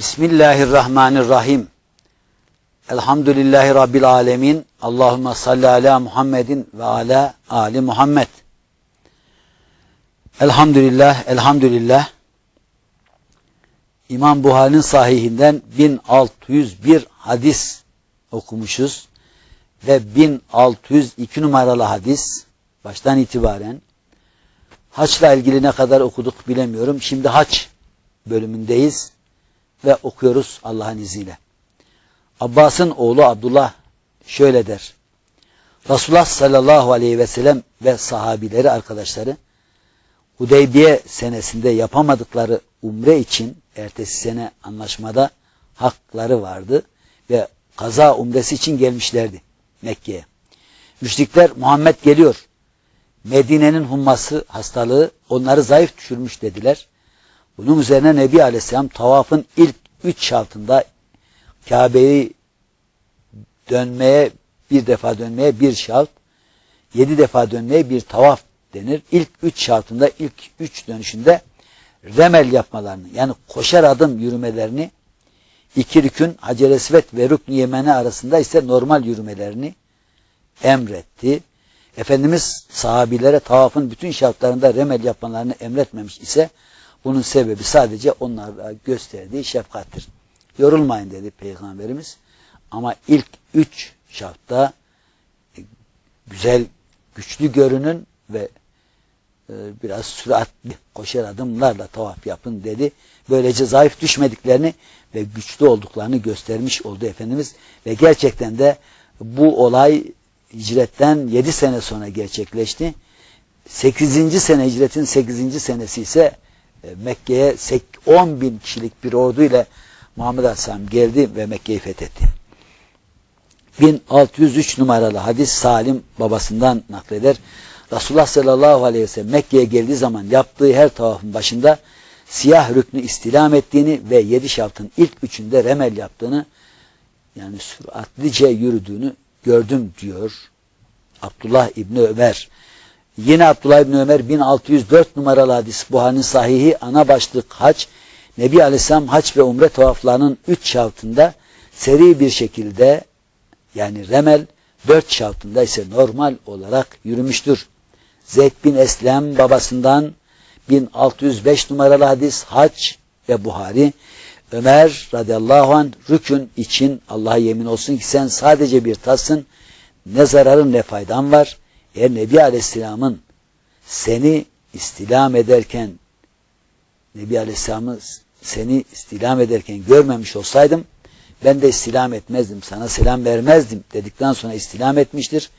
Bismillahirrahmanirrahim. Elhamdülillahi Rabbil alemin. Allahümme salli ala Muhammedin ve ala Ali Muhammed. Elhamdülillah, elhamdülillah. İmam Buhari'nin sahihinden 1601 hadis okumuşuz. Ve 1602 numaralı hadis baştan itibaren haçla ilgili ne kadar okuduk bilemiyorum. Şimdi haç bölümündeyiz ve okuyoruz Allah'ın izniyle. Abbas'ın oğlu Abdullah şöyle der. Resulullah sallallahu aleyhi ve sellem ve sahabileri arkadaşları Hudeybiye senesinde yapamadıkları umre için ertesi sene anlaşmada hakları vardı ve kaza umresi için gelmişlerdi Mekke'ye. Müşrikler Muhammed geliyor. Medine'nin humması hastalığı onları zayıf düşürmüş dediler. Bunun üzerine Nebi Aleyhisselam tavafın ilk üç şartında Kabe'yi dönmeye bir defa dönmeye bir şart, yedi defa dönmeye bir tavaf denir. İlk üç şartında ilk üç dönüşünde remel yapmalarını yani koşar adım yürümelerini iki rükün Hacer Esvet ve Rükn Yemeni arasında ise normal yürümelerini emretti. Efendimiz sahabilere tavafın bütün şartlarında remel yapmalarını emretmemiş ise bunun sebebi sadece onlara gösterdiği şefkattir. Yorulmayın dedi Peygamberimiz. Ama ilk üç şartta e, güzel, güçlü görünün ve e, biraz süratli koşar adımlarla tavaf yapın dedi. Böylece zayıf düşmediklerini ve güçlü olduklarını göstermiş oldu Efendimiz. Ve gerçekten de bu olay hicretten yedi sene sonra gerçekleşti. Sekizinci sene hicretin sekizinci senesi ise Mekke'ye 10 bin kişilik bir ordu ile Muhammed Aleyhisselam geldi ve Mekke'yi fethetti. 1603 numaralı hadis Salim babasından nakleder. Resulullah sallallahu aleyhi ve sellem Mekke'ye geldiği zaman yaptığı her tavafın başında siyah rüknü istilam ettiğini ve yedi şartın ilk üçünde remel yaptığını yani süratlice yürüdüğünü gördüm diyor Abdullah İbni Ömer. Yine Abdullah İbni Ömer 1604 numaralı hadis Buhari'nin sahihi ana başlık haç Nebi Aleyhisselam haç ve umre tavaflarının üç şartında seri bir şekilde yani remel dört şartında ise normal olarak yürümüştür. Zeyd bin Eslem babasından 1605 numaralı hadis haç ve Buhari Ömer radıyallahu anh rükün için Allah'a yemin olsun ki sen sadece bir tasın ne zararın ne faydan var. Eğer Nebi Aleyhisselam'ın seni istilam ederken Nebi Aleyhisselam'ı seni istilam ederken görmemiş olsaydım ben de istilam etmezdim, sana selam vermezdim dedikten sonra istilam etmiştir.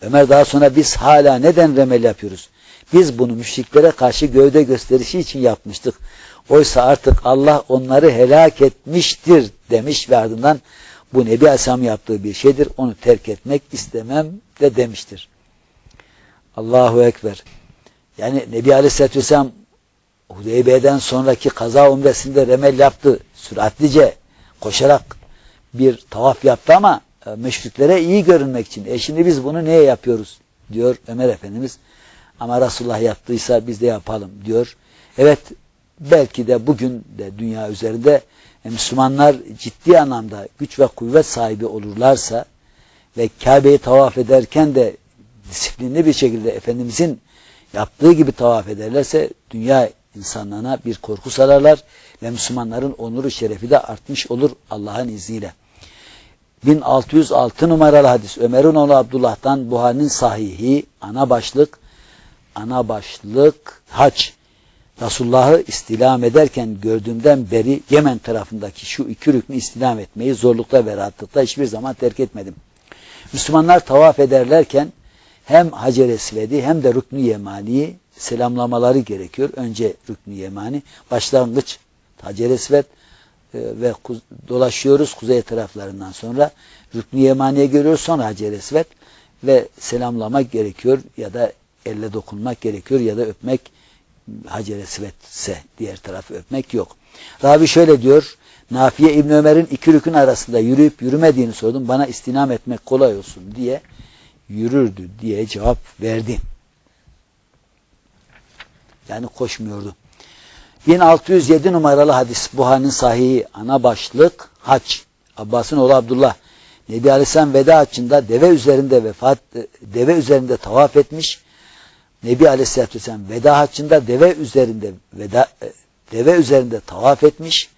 Ömer daha sonra biz hala neden remel yapıyoruz? Biz bunu müşriklere karşı gövde gösterişi için yapmıştık. Oysa artık Allah onları helak etmiştir demiş ve ardından bu Nebi Aleyhisselam yaptığı bir şeydir. Onu terk etmek istemem de demiştir. Allahu Ekber. Yani Nebi Aleyhisselatü Vesselam Hudeybiye'den sonraki kaza umresinde remel yaptı. Süratlice koşarak bir tavaf yaptı ama e, meşriklere iyi görünmek için. E şimdi biz bunu niye yapıyoruz? diyor Ömer Efendimiz. Ama Resulullah yaptıysa biz de yapalım diyor. Evet belki de bugün de dünya üzerinde e, Müslümanlar ciddi anlamda güç ve kuvvet sahibi olurlarsa ve Kabe'yi tavaf ederken de disiplinli bir şekilde Efendimizin yaptığı gibi tavaf ederlerse dünya insanlarına bir korku sararlar ve Müslümanların onuru şerefi de artmış olur Allah'ın izniyle. 1606 numaralı hadis Ömer'in oğlu Abdullah'tan Buhari'nin sahihi ana başlık ana başlık hac Resulullah'ı istilam ederken gördüğümden beri Yemen tarafındaki şu iki rüknü istilam etmeyi zorlukta ve rahatlıkta hiçbir zaman terk etmedim. Müslümanlar tavaf ederlerken hem Hacer Esved'i hem de Rüknü Yemani'yi selamlamaları gerekiyor. Önce Rüknü Yemani, başlangıç Hacer Esved e, ve dolaşıyoruz kuzey taraflarından sonra Rüknü Yemani'ye görüyoruz sonra Hacer Esved ve selamlamak gerekiyor ya da elle dokunmak gerekiyor ya da öpmek Hacer Esved ise diğer tarafı öpmek yok. Ravi şöyle diyor Nafiye İbn Ömer'in iki rükün arasında yürüyüp yürümediğini sordum. Bana istinam etmek kolay olsun diye yürürdü diye cevap verdi. Yani koşmuyordu. 1607 numaralı hadis Buhari'nin sahihi ana başlık hac. Abbas'ın oğlu Abdullah Nebi Aleyhisselam veda haccında deve üzerinde vefat deve üzerinde tavaf etmiş. Nebi Aleyhisselatü Vesselam veda haccında deve üzerinde veda deve üzerinde tavaf etmiş.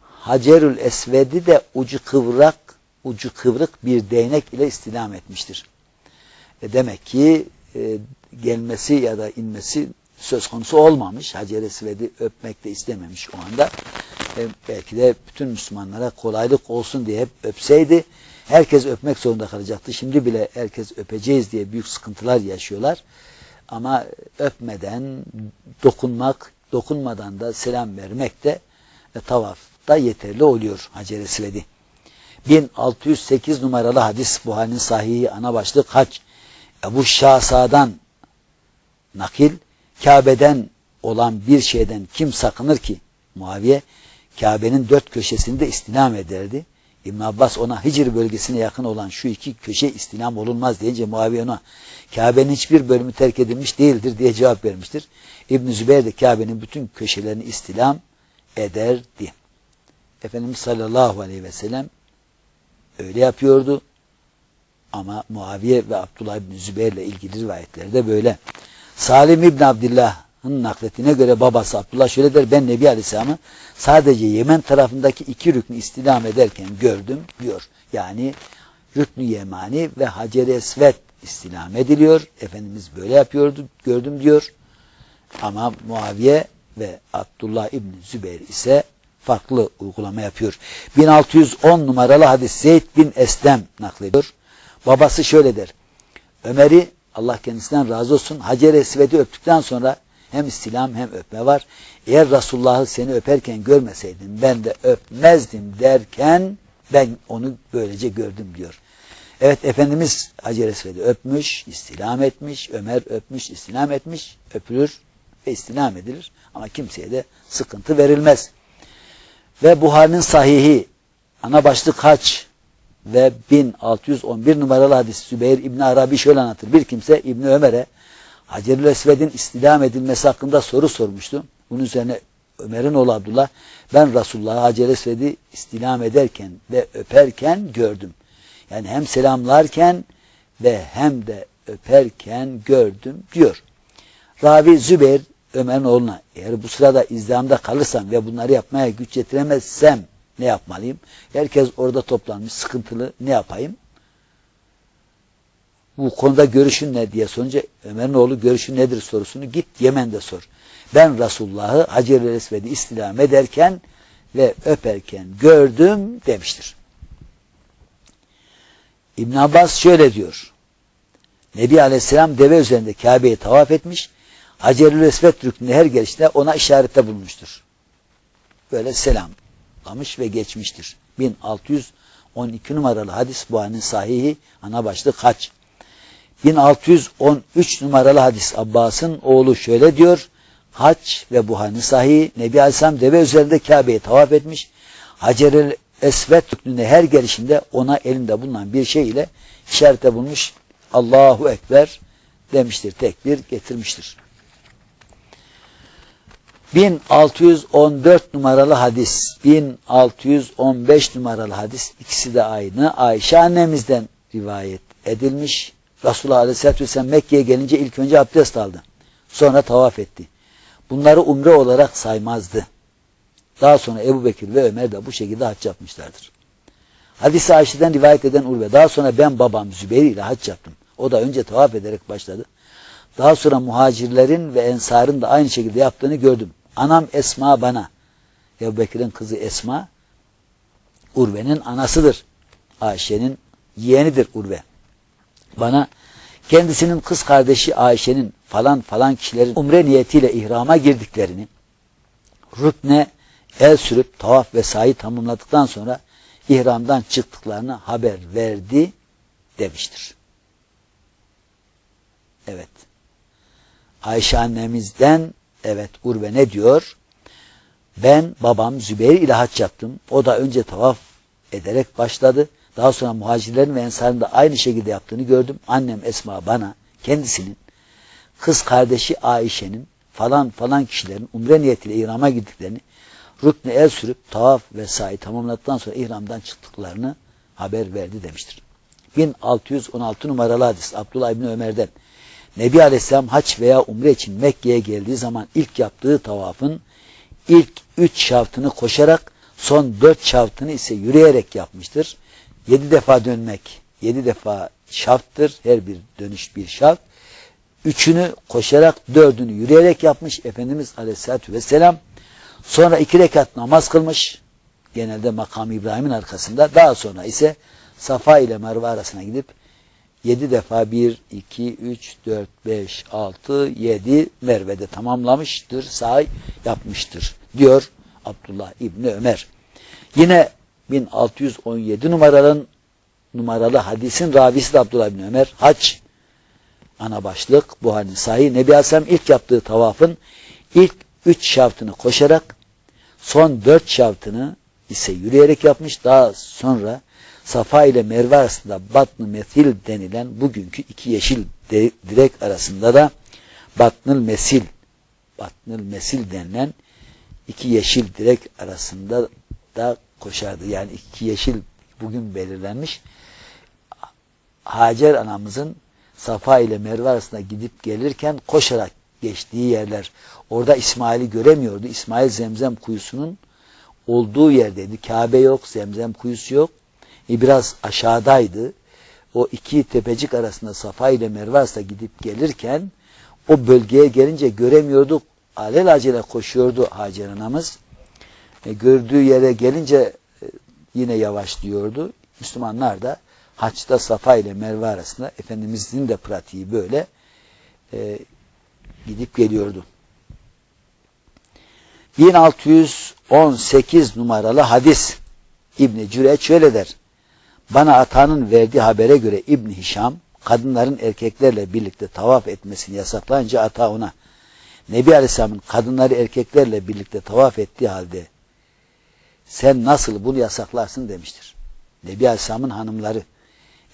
Hacerül Esved'i de ucu kıvrak ucu kıvrık bir değnek ile istilam etmiştir. E demek ki e, gelmesi ya da inmesi söz konusu olmamış. Hacer Esved'i öpmek de istememiş o anda. E, belki de bütün Müslümanlara kolaylık olsun diye hep öpseydi herkes öpmek zorunda kalacaktı. Şimdi bile herkes öpeceğiz diye büyük sıkıntılar yaşıyorlar. Ama öpmeden, dokunmak, dokunmadan da selam vermek de e, tavafta yeterli oluyor Hacer Esved'i. 1608 numaralı hadis Buhari'nin sahihi ana başlık hac. Ebu Şahsa'dan nakil Kabe'den olan bir şeyden kim sakınır ki? Muaviye Kabe'nin dört köşesini de istinam ederdi. İbn Abbas ona Hicr bölgesine yakın olan şu iki köşe istinam olunmaz deyince Muaviye ona Kabe'nin hiçbir bölümü terk edilmiş değildir diye cevap vermiştir. İbn Zübeyir de Kabe'nin bütün köşelerini istilam ederdi. Efendimiz sallallahu aleyhi ve sellem öyle yapıyordu. Ama Muaviye ve Abdullah İbni Zübeyir ile ilgili rivayetlerde böyle. Salim İbni Abdillah'ın nakletine göre babası Abdullah şöyle der. Ben Nebi Aleyhisselam'ı sadece Yemen tarafındaki iki rüknü istilam ederken gördüm diyor. Yani rüknü yemani ve Hacer-i Esvet istilam ediliyor. Efendimiz böyle yapıyordu gördüm diyor. Ama Muaviye ve Abdullah İbni Zübeyir ise farklı uygulama yapıyor. 1610 numaralı hadis Zeyd bin Eslem naklediyor. Babası şöyle der. Ömer'i Allah kendisinden razı olsun Hacer Esved'i öptükten sonra hem istilam hem öpme var. Eğer Resulullah'ı seni öperken görmeseydim ben de öpmezdim derken ben onu böylece gördüm diyor. Evet Efendimiz Hacer Esved'i öpmüş, istilam etmiş, Ömer öpmüş, istilam etmiş, öpülür ve istilam edilir. Ama kimseye de sıkıntı verilmez. Ve Buhari'nin sahihi ana başlık haç ve 1611 numaralı hadis Sübeyir İbni Arabi şöyle anlatır. Bir kimse İbni Ömer'e Hacerül Esved'in istilam edilmesi hakkında soru sormuştu. Bunun üzerine Ömer'in oğlu Abdullah ben Resulullah'ı Hacer Esved'i istilam ederken ve öperken gördüm. Yani hem selamlarken ve hem de öperken gördüm diyor. Ravi Zübeyir Ömer'in oğluna eğer bu sırada izdihamda kalırsam ve bunları yapmaya güç yetiremezsem ne yapmalıyım? Herkes orada toplanmış sıkıntılı ne yapayım? Bu konuda görüşün ne diye sorunca Ömer'in oğlu görüşün nedir sorusunu git Yemen'de sor. Ben Resulullah'ı Hacer-i Esved'i istilam ederken ve öperken gördüm demiştir. İbn Abbas şöyle diyor. Nebi Aleyhisselam deve üzerinde Kabe'yi tavaf etmiş. Hacerül Esvet rüknüne her gelişte ona işarette bulmuştur. Böyle selamlamış ve geçmiştir. 1612 numaralı hadis Buhari'nin sahihi ana başlık haç. 1613 numaralı hadis Abbas'ın oğlu şöyle diyor. Haç ve Buhari'nin sahihi Nebi Aleyhisselam deve üzerinde Kabe'yi tavaf etmiş. Hacerül Esvet rüknüne her gelişinde ona elinde bulunan bir şey ile işarete bulmuş. Allahu Ekber demiştir. Tekbir getirmiştir. 1614 numaralı hadis, 1615 numaralı hadis ikisi de aynı. Ayşe annemizden rivayet edilmiş. Resulullah Aleyhisselatü Vesselam Mekke'ye gelince ilk önce abdest aldı. Sonra tavaf etti. Bunları umre olarak saymazdı. Daha sonra Ebu Bekir ve Ömer de bu şekilde hac yapmışlardır. Hadis-i Ayşe'den rivayet eden Urve. Daha sonra ben babam Zübeyir ile hac yaptım. O da önce tavaf ederek başladı. Daha sonra muhacirlerin ve ensarın da aynı şekilde yaptığını gördüm. Anam Esma bana. Ebu Bekir'in kızı Esma, Urve'nin anasıdır. Ayşe'nin yeğenidir Urve. Bana kendisinin kız kardeşi Ayşe'nin falan falan kişilerin umre niyetiyle ihrama girdiklerini, rükne el sürüp tavaf ve sahi tamamladıktan sonra ihramdan çıktıklarını haber verdi demiştir. Evet. Ayşe annemizden evet Urve ne diyor? Ben babam Zübeyir ile haç yaptım. O da önce tavaf ederek başladı. Daha sonra muhacirlerin ve ensarın da aynı şekilde yaptığını gördüm. Annem Esma bana kendisinin kız kardeşi Ayşe'nin falan falan kişilerin umre niyetiyle ihrama girdiklerini rüknü el sürüp tavaf ve sahi tamamladıktan sonra ihramdan çıktıklarını haber verdi demiştir. 1616 numaralı hadis Abdullah İbni Ömer'den Nebi Aleyhisselam haç veya umre için Mekke'ye geldiği zaman ilk yaptığı tavafın ilk üç şaftını koşarak son dört şaftını ise yürüyerek yapmıştır. Yedi defa dönmek, yedi defa şafttır. Her bir dönüş bir şaft. Üçünü koşarak, dördünü yürüyerek yapmış Efendimiz Aleyhisselatü Vesselam. Sonra iki rekat namaz kılmış. Genelde makam İbrahim'in arkasında. Daha sonra ise Safa ile Merve arasına gidip yedi defa bir, iki, üç, dört, beş, altı, yedi Merve'de tamamlamıştır, say yapmıştır diyor Abdullah İbni Ömer. Yine 1617 numaralı numaralı hadisin ravisi de Abdullah İbni Ömer. Haç ana başlık Buhari'nin sahih. Nebi Aleyhisselam ilk yaptığı tavafın ilk üç şaftını koşarak son dört şaftını ise yürüyerek yapmış. Daha sonra Safa ile Merve arasında Batn-ı Mesil denilen bugünkü iki yeşil direk arasında da Batnıl Mesil Batnıl Mesil denilen iki yeşil direk arasında da koşardı. Yani iki yeşil bugün belirlenmiş. Hacer anamızın Safa ile Merve arasında gidip gelirken koşarak geçtiği yerler. Orada İsmail'i göremiyordu. İsmail Zemzem kuyusunun olduğu yerdeydi. Kabe yok, Zemzem kuyusu yok. Biraz aşağıdaydı. O iki tepecik arasında Safa ile Merve arasında gidip gelirken o bölgeye gelince göremiyorduk. Alel acele koşuyordu Hacer anamız. E, gördüğü yere gelince e, yine yavaşlıyordu. Müslümanlar da haçta Safa ile Merve arasında Efendimizin de pratiği böyle e, gidip geliyordu. 1618 numaralı hadis İbni Cüreç şöyle der. Bana atanın verdiği habere göre İbni Hişam kadınların erkeklerle birlikte tavaf etmesini yasaklayınca ata ona Nebi Aleyhisselam'ın kadınları erkeklerle birlikte tavaf ettiği halde sen nasıl bunu yasaklarsın demiştir. Nebi Aleyhisselam'ın hanımları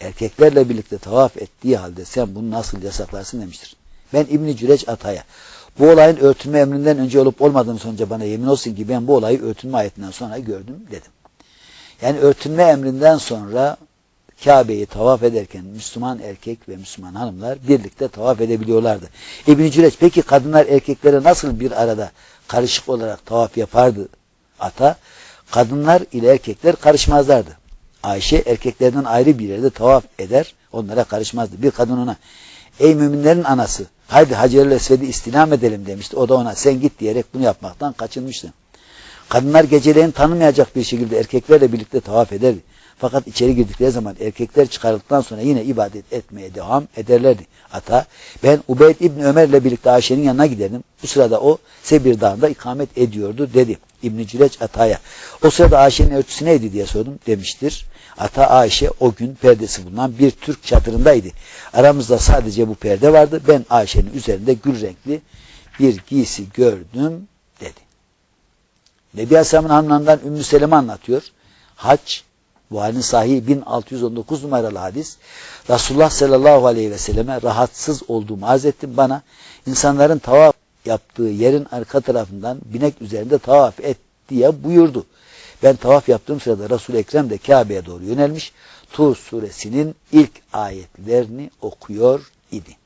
erkeklerle birlikte tavaf ettiği halde sen bunu nasıl yasaklarsın demiştir. Ben İbni Cüreç Ata'ya bu olayın örtünme emrinden önce olup olmadığını sonuca bana yemin olsun ki ben bu olayı örtünme ayetinden sonra gördüm dedim. Yani örtünme emrinden sonra Kabe'yi tavaf ederken Müslüman erkek ve Müslüman hanımlar birlikte tavaf edebiliyorlardı. İbn-i Cüreç peki kadınlar erkeklere nasıl bir arada karışık olarak tavaf yapardı ata? Kadınlar ile erkekler karışmazlardı. Ayşe erkeklerden ayrı bir yerde tavaf eder, onlara karışmazdı. Bir kadın ona, ey müminlerin anası, haydi Hacer-i Esved'i istinam edelim demişti. O da ona, sen git diyerek bunu yapmaktan kaçınmıştı. Kadınlar geceleyin tanımayacak bir şekilde erkeklerle birlikte tavaf ederdi. Fakat içeri girdikleri zaman erkekler çıkarıldıktan sonra yine ibadet etmeye devam ederlerdi. Ata ben Ubeyd İbni Ömer'le birlikte Ayşe'nin yanına giderdim. Bu sırada o Sebir Dağı'nda ikamet ediyordu dedi. İbn-i Cüreç Ata'ya. O sırada Ayşe'nin örtüsü neydi diye sordum demiştir. Ata Ayşe o gün perdesi bulunan bir Türk çadırındaydı. Aramızda sadece bu perde vardı. Ben Ayşe'nin üzerinde gül renkli bir giysi gördüm dedi. Nebi Aleyhisselam'ın hanımlarından Ümmü Seleme anlatıyor. Hac, bu halin sahihi 1619 numaralı hadis. Resulullah sallallahu aleyhi ve selleme rahatsız olduğumu arz ettim bana. insanların tavaf yaptığı yerin arka tarafından binek üzerinde tavaf et diye buyurdu. Ben tavaf yaptığım sırada Resul-i Ekrem de Kabe'ye doğru yönelmiş. Tur suresinin ilk ayetlerini okuyor idi.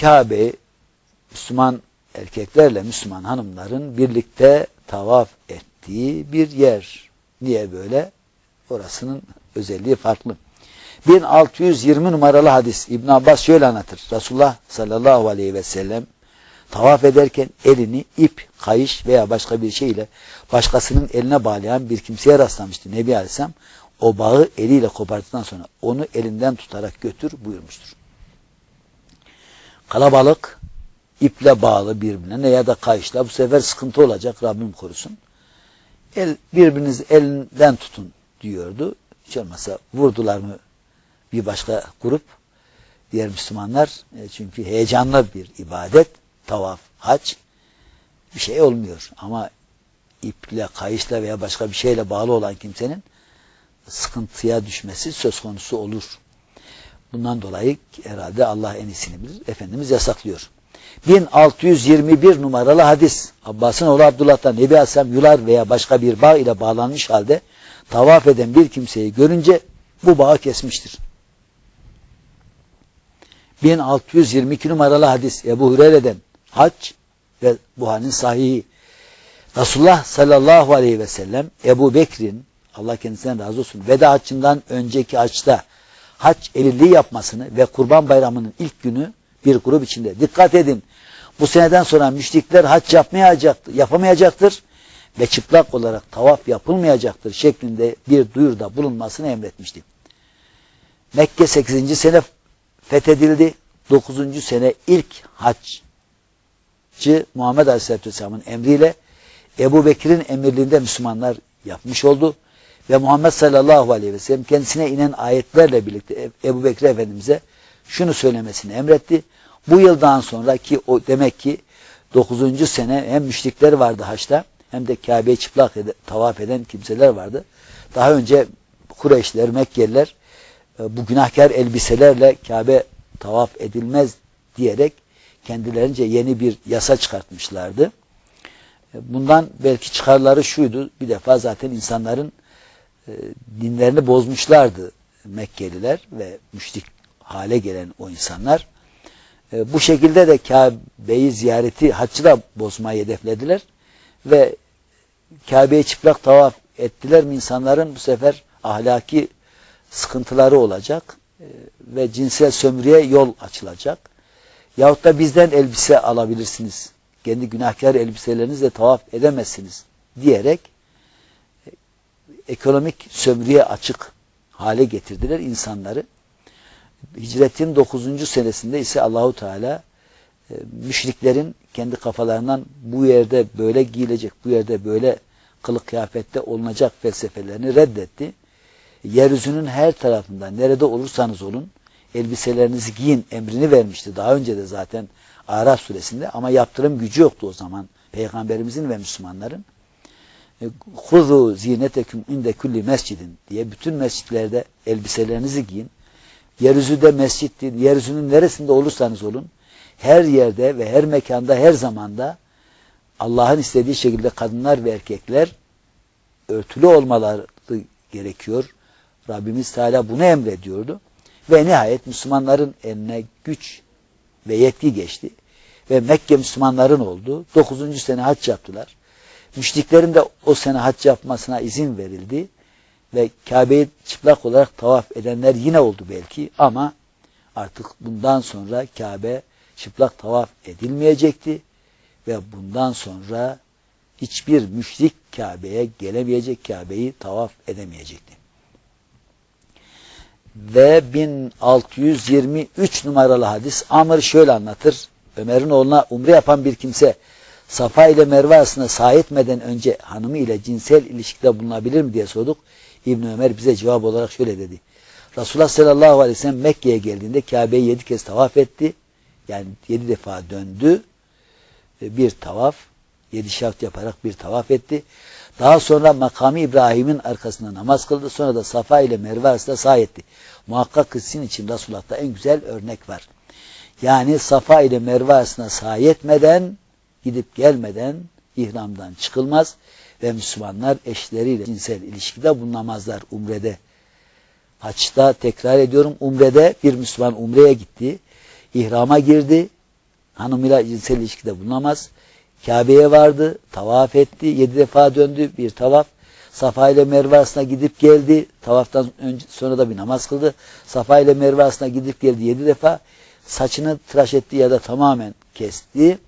Kabe Müslüman erkeklerle Müslüman hanımların birlikte tavaf ettiği bir yer. Niye böyle? Orasının özelliği farklı. 1620 numaralı hadis İbn Abbas şöyle anlatır. Resulullah sallallahu aleyhi ve sellem tavaf ederken elini ip, kayış veya başka bir şeyle başkasının eline bağlayan bir kimseye rastlamıştı. Nebi Aleyhisselam o bağı eliyle koparttıktan sonra onu elinden tutarak götür buyurmuştur. Kalabalık iple bağlı birbirine ya da kayışla bu sefer sıkıntı olacak Rabbim korusun. El, birbirinizi elinden tutun diyordu. Hiç olmazsa vurdular mı bir başka grup diğer Müslümanlar e, çünkü heyecanlı bir ibadet tavaf, hac bir şey olmuyor. Ama iple, kayışla veya başka bir şeyle bağlı olan kimsenin sıkıntıya düşmesi söz konusu olur. Bundan dolayı herhalde Allah en iyisini bilir. Efendimiz yasaklıyor. 1621 numaralı hadis. Abbas'ın oğlu Abdullah'tan Nebi Aleyhisselam yular veya başka bir bağ ile bağlanmış halde tavaf eden bir kimseyi görünce bu bağı kesmiştir. 1622 numaralı hadis Ebu Hureyre'den hac ve Buhari'nin sahihi. Resulullah sallallahu aleyhi ve sellem Ebu Bekir'in Allah kendisinden razı olsun veda haccından önceki haçta hac elirliği yapmasını ve kurban bayramının ilk günü bir grup içinde dikkat edin bu seneden sonra müşrikler hac yapmayacaktır, yapamayacaktır ve çıplak olarak tavaf yapılmayacaktır şeklinde bir duyurda bulunmasını emretmişti. Mekke 8. sene fethedildi. 9. sene ilk haccı Muhammed Aleyhisselatü Vesselam'ın emriyle Ebu Bekir'in emirliğinde Müslümanlar yapmış oldu. Ve Muhammed sallallahu aleyhi ve sellem kendisine inen ayetlerle birlikte Ebu Bekir Efendimiz'e şunu söylemesini emretti. Bu yıldan sonra ki o demek ki 9. sene hem müşrikler vardı haçta hem de Kabe'yi çıplak ed tavaf eden kimseler vardı. Daha önce Kureyşler, Mekkeliler e, bu günahkar elbiselerle Kabe tavaf edilmez diyerek kendilerince yeni bir yasa çıkartmışlardı. E, bundan belki çıkarları şuydu. Bir defa zaten insanların e, dinlerini bozmuşlardı Mekkeliler ve müşrik hale gelen o insanlar. E, bu şekilde de Kabe'yi ziyareti haccı da bozmayı hedeflediler ve Kabe'yi çıplak tavaf ettiler mi insanların bu sefer ahlaki sıkıntıları olacak e, ve cinsel sömürüye yol açılacak. Yahut da bizden elbise alabilirsiniz. Kendi günahkar elbiselerinizle tavaf edemezsiniz diyerek e, ekonomik sömürüye açık hale getirdiler insanları. Hicretin 9. senesinde ise Allahu Teala e, müşriklerin kendi kafalarından bu yerde böyle giyilecek, bu yerde böyle kılık kıyafette olunacak felsefelerini reddetti. Yeryüzünün her tarafında nerede olursanız olun elbiselerinizi giyin emrini vermişti. Daha önce de zaten Araf suresinde ama yaptırım gücü yoktu o zaman peygamberimizin ve Müslümanların. E, Huzu zineteküm inde kulli mescidin diye bütün mescitlerde elbiselerinizi giyin. Yeryüzü de mescittir. Yeryüzünün neresinde olursanız olun her yerde ve her mekanda her zamanda Allah'ın istediği şekilde kadınlar ve erkekler örtülü olmaları gerekiyor. Rabbimiz Teala bunu emrediyordu. Ve nihayet Müslümanların eline güç ve yetki geçti. Ve Mekke Müslümanların oldu. Dokuzuncu sene hac yaptılar. Müşriklerin de o sene hac yapmasına izin verildi. Ve Kabe'yi çıplak olarak tavaf edenler yine oldu belki ama artık bundan sonra Kabe çıplak tavaf edilmeyecekti ve bundan sonra hiçbir müşrik Kabe'ye gelemeyecek, Kabe'yi tavaf edemeyecekti. Ve 1623 numaralı hadis Amr şöyle anlatır. Ömer'in oğluna umre yapan bir kimse Safa ile Merve arasında etmeden önce hanımı ile cinsel ilişkide bulunabilir mi diye sorduk. İbn Ömer bize cevap olarak şöyle dedi. Resulullah sallallahu aleyhi ve sellem Mekke'ye geldiğinde Kabe'yi yedi kez tavaf etti. Yani yedi defa döndü. Bir tavaf, yedi şart yaparak bir tavaf etti. Daha sonra makamı İbrahim'in arkasında namaz kıldı. Sonra da Safa ile Merve arasında sahi etti. Muhakkak kısın için Resulullah'ta en güzel örnek var. Yani Safa ile Merve arasında sahi etmeden, gidip gelmeden ihramdan çıkılmaz ve Müslümanlar eşleriyle cinsel ilişkide bulunamazlar umrede. Haçta tekrar ediyorum umrede bir Müslüman umreye gitti. İhrama girdi. Hanımıyla cinsel ilişkide bulunamaz. Kabe'ye vardı. Tavaf etti. Yedi defa döndü. Bir tavaf. Safa ile Merve arasına gidip geldi. Tavaftan önce, sonra da bir namaz kıldı. Safa ile Merve arasına gidip geldi yedi defa. Saçını tıraş etti ya da tamamen kesti.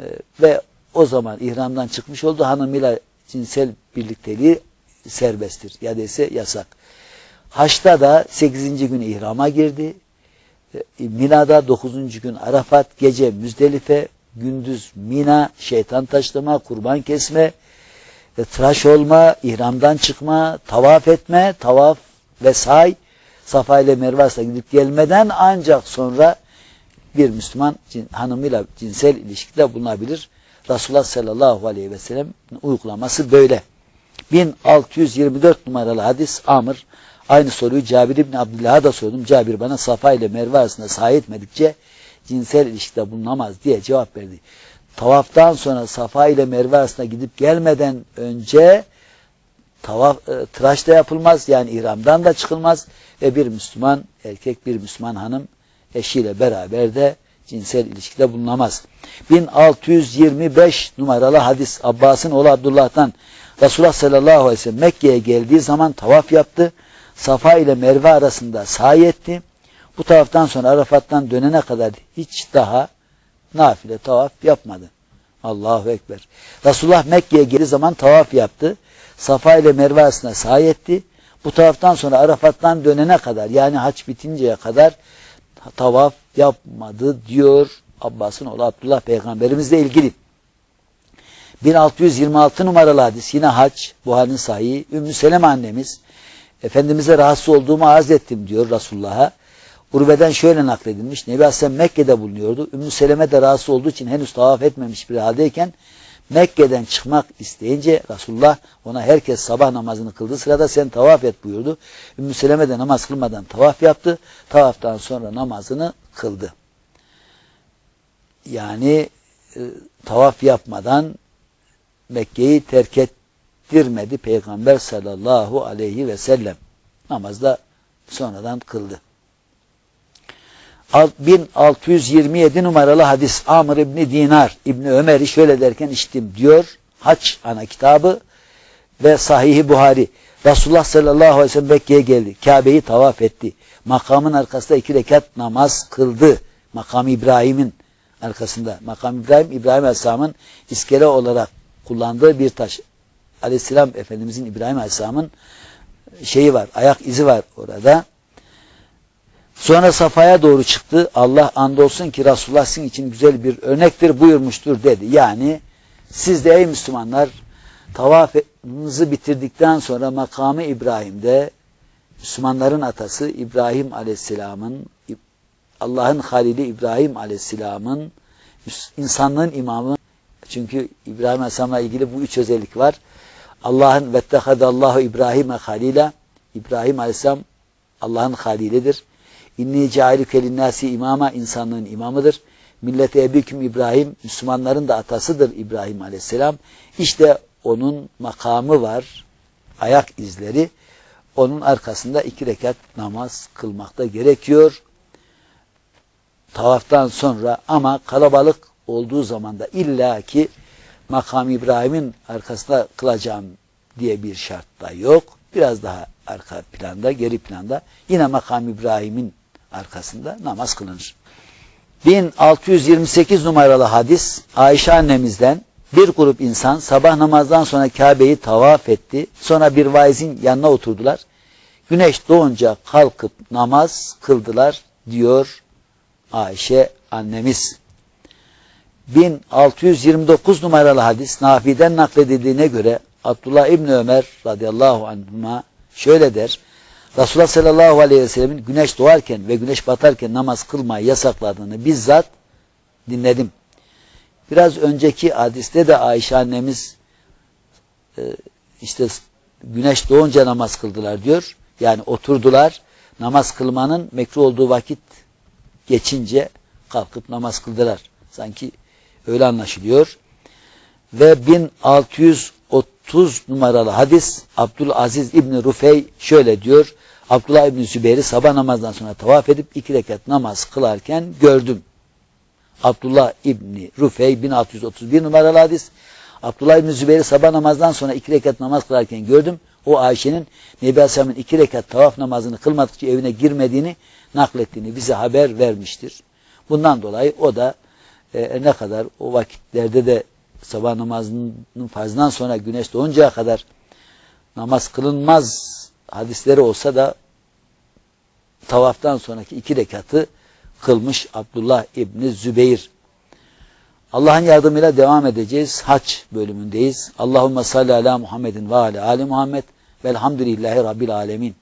Ee, ve o zaman ihramdan çıkmış oldu. Hanımıyla cinsel birlikteliği serbesttir. Ya ise yasak. Haçta da 8. gün ihrama girdi. E, Mina'da 9. gün Arafat, gece Müzdelife, gündüz Mina, şeytan taşlama, kurban kesme, e, tıraş olma, ihramdan çıkma, tavaf etme, tavaf ve say, Safa ile Merve gidip gelmeden ancak sonra bir Müslüman hanımıyla cinsel ilişkide bulunabilir. Resulullah sallallahu aleyhi ve sellem uygulaması böyle. 1624 numaralı hadis Amr Aynı soruyu Cabir İbni Abdullah'a da sordum. Cabir bana Safa ile Merve arasında sahi etmedikçe cinsel ilişkide bulunamaz diye cevap verdi. Tavaftan sonra Safa ile Merve arasında gidip gelmeden önce tavaf, e, tıraş da yapılmaz. Yani ihramdan da çıkılmaz. Ve bir Müslüman erkek bir Müslüman hanım eşiyle beraber de cinsel ilişkide bulunamaz. 1625 numaralı hadis Abbas'ın oğlu Abdullah'tan Resulullah sallallahu aleyhi ve sellem Mekke'ye geldiği zaman tavaf yaptı. Safa ile Merve arasında sahi etti. Bu tavaftan sonra Arafat'tan dönene kadar hiç daha nafile tavaf yapmadı. Allahu Ekber. Resulullah Mekke'ye geldiği zaman tavaf yaptı. Safa ile Merve arasında sahi etti. Bu tavaftan sonra Arafat'tan dönene kadar yani haç bitinceye kadar tavaf yapmadı diyor Abbas'ın oğlu Abdullah peygamberimizle ilgili. 1626 numaralı hadis yine hac Buhari'nin sahihi Ümmü Seleme annemiz Efendimiz'e rahatsız olduğumu arz ettim diyor Resulullah'a. Urve'den şöyle nakledilmiş. Nebi Aleyhisselam Mekke'de bulunuyordu. Ümmü Seleme de rahatsız olduğu için henüz tavaf etmemiş bir haldeyken Mekke'den çıkmak isteyince Resulullah ona herkes sabah namazını kıldığı sırada sen tavaf et buyurdu. Ümmü Seleme de namaz kılmadan tavaf yaptı. Tavaftan sonra namazını kıldı. Yani e, tavaf yapmadan Mekke'yi terk ettirmedi Peygamber sallallahu aleyhi ve sellem. Namazda sonradan kıldı. 1627 numaralı hadis Amr İbni Dinar İbni Ömer'i şöyle derken içtim diyor. Haç ana kitabı ve Sahih-i Buhari. Resulullah sallallahu aleyhi ve sellem Mekke'ye geldi. Kabe'yi tavaf etti. Makamın arkasında iki rekat namaz kıldı. Makam İbrahim'in arkasında. Makam İbrahim, İbrahim Aleyhisselam'ın iskele olarak kullandığı bir taş. Aleyhisselam Efendimizin İbrahim Aleyhisselam'ın şeyi var, ayak izi var orada. Sonra Safa'ya doğru çıktı. Allah andolsun ki Resulullah sizin için güzel bir örnektir buyurmuştur dedi. Yani siz de ey Müslümanlar tavafınızı bitirdikten sonra makamı İbrahim'de Müslümanların atası İbrahim Aleyhisselam'ın Allah'ın halili İbrahim Aleyhisselam'ın insanlığın imamı çünkü İbrahim Aleyhisselam'la ilgili bu üç özellik var. Allah'ın vettehadallahu İbrahim'e halila İbrahim Aleyhisselam Allah'ın halilidir. İnni cealüke linnâsi imama insanlığın imamıdır. Millete ebüküm İbrahim Müslümanların da atasıdır İbrahim Aleyhisselam. İşte onun makamı var. Ayak izleri. Onun arkasında iki rekat namaz kılmakta gerekiyor. Tavaftan sonra ama kalabalık olduğu zaman da illaki makam İbrahim'in arkasında kılacağım diye bir şart da yok. Biraz daha arka planda, geri planda yine makam İbrahim'in arkasında namaz kılınır. 1628 numaralı hadis Ayşe annemizden bir grup insan sabah namazdan sonra Kabe'yi tavaf etti. Sonra bir vaizin yanına oturdular. Güneş doğunca kalkıp namaz kıldılar diyor Ayşe annemiz. 1629 numaralı hadis Nafi'den nakledildiğine göre Abdullah İbni Ömer radıyallahu anhuma şöyle der. Resulullah sallallahu aleyhi ve sellemin güneş doğarken ve güneş batarken namaz kılmayı yasakladığını bizzat dinledim. Biraz önceki hadiste de Ayşe annemiz e, işte güneş doğunca namaz kıldılar diyor. Yani oturdular. Namaz kılmanın mekruh olduğu vakit geçince kalkıp namaz kıldılar. Sanki öyle anlaşılıyor. Ve 1630 numaralı hadis Abdülaziz İbni Rufey şöyle diyor. Abdullah İbni Zübeyir'i sabah namazdan sonra tavaf edip iki rekat namaz kılarken gördüm. Abdullah İbni Rufey 1631 numaralı hadis. Abdullah İbni Zübeyir'i sabah namazdan sonra iki rekat namaz kılarken gördüm. O Ayşe'nin Nebi Aleyhisselam'ın iki rekat tavaf namazını kılmadıkça evine girmediğini naklettiğini bize haber vermiştir. Bundan dolayı o da e, ne kadar o vakitlerde de sabah namazının farzından sonra güneş doğuncaya kadar namaz kılınmaz hadisleri olsa da tavaftan sonraki iki rekatı kılmış Abdullah İbni Zübeyir. Allah'ın yardımıyla devam edeceğiz. Haç bölümündeyiz. Allahümme salli ala Muhammedin ve ala Ali Muhammed velhamdülillahi Rabbil alemin.